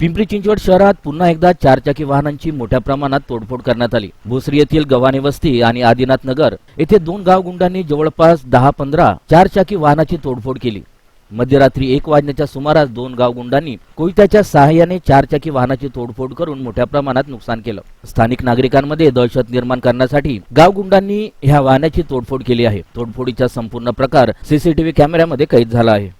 पिंपरी चिंचवड शहरात पुन्हा एकदा चारचाकी वाहनांची मोठ्या प्रमाणात तोडफोड करण्यात आली. भोसरी येथील गव्हाणे वस्ती आणि आदिनाथ नगर येथे दोन गाव गुंडांनी जवळपास दहा पंधरा चारचाकी वाहनाची तोडफोड केली. मध्यरात्री एक वाजण्याच्या सुमारास दोन गाव गुंडांनी कोयत्याच्या सहाय्याने चारचाकी वाहनाची तोडफोड करून मोठ्या प्रमाणात नुकसान केलं. स्थानिक नागरिकांमध्ये दहशत निर्माण करण्यासाठी गाव गुंडांनी ह्या वाहनाची तोडफोड केली आहे. तोडफोडीचा संपूर्ण प्रकार सीसीटीव्ही कॅमेऱ्यामध्ये कैद झाला आहे.